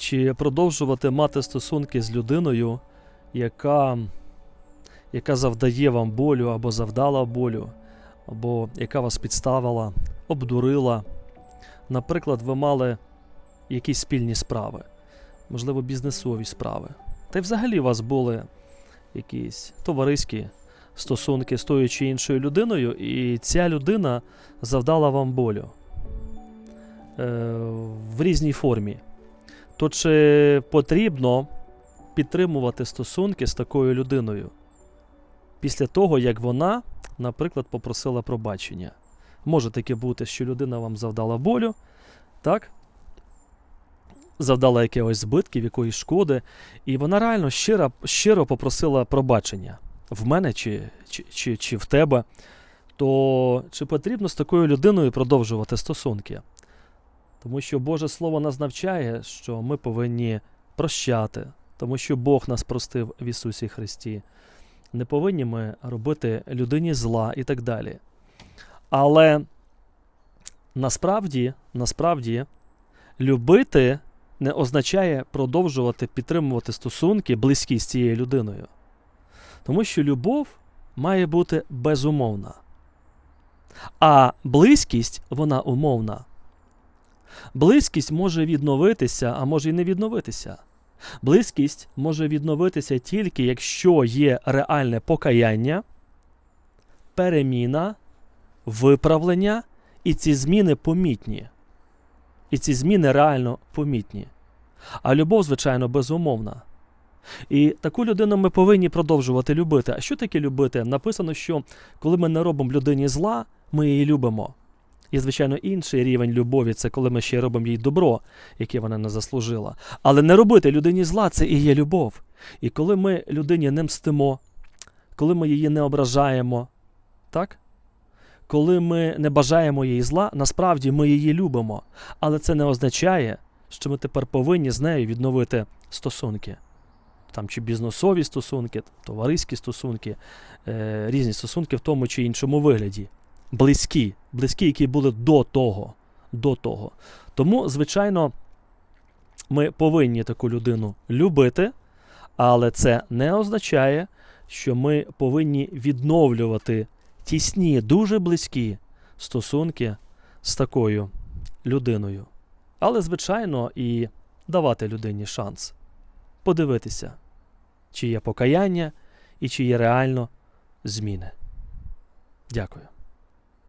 чи продовжувати мати стосунки з людиною, яка, яка завдає вам болю або завдала болю, або яка вас підставила, обдурила. Наприклад, ви мали якісь спільні справи, можливо, бізнесові справи. Та й взагалі у вас були якісь товариські стосунки з тою чи іншою людиною, і ця людина завдала вам болю е, в різній формі. То чи потрібно підтримувати стосунки з такою людиною після того, як вона, наприклад, попросила пробачення? Може таке бути, що людина вам завдала болю, так? Завдала якихось збитків, якоїсь шкоди, і вона реально щиро, щиро попросила пробачення в мене чи, чи, чи, чи в тебе. То чи потрібно з такою людиною продовжувати стосунки? Тому що Боже Слово нас навчає, що ми повинні прощати, тому що Бог нас простив в Ісусі Христі. Не повинні ми робити людині зла і так далі. Але насправді, насправді, любити не означає продовжувати підтримувати стосунки близькі з цією людиною. Тому що любов має бути безумовна. А близькість вона умовна. Близькість може відновитися, а може і не відновитися. Близькість може відновитися тільки якщо є реальне покаяння, переміна, виправлення, і ці зміни помітні. І ці зміни реально помітні. А любов, звичайно, безумовна. І таку людину ми повинні продовжувати любити. А що таке любити? Написано, що коли ми не робимо людині зла, ми її любимо. І, звичайно, інший рівень любові це коли ми ще робимо їй добро, яке вона не заслужила. Але не робити людині зла це і є любов. І коли ми людині не мстимо, коли ми її не ображаємо, так? Коли ми не бажаємо їй зла, насправді ми її любимо. Але це не означає, що ми тепер повинні з нею відновити стосунки. Там чи бізнесові стосунки, товариські стосунки, е, різні стосунки в тому чи іншому вигляді близькі, близькі, які були до того. До того. Тому, звичайно, ми повинні таку людину любити, але це не означає, що ми повинні відновлювати тісні, дуже близькі стосунки з такою людиною. Але, звичайно, і давати людині шанс подивитися, чи є покаяння і чи є реально зміни. Дякую.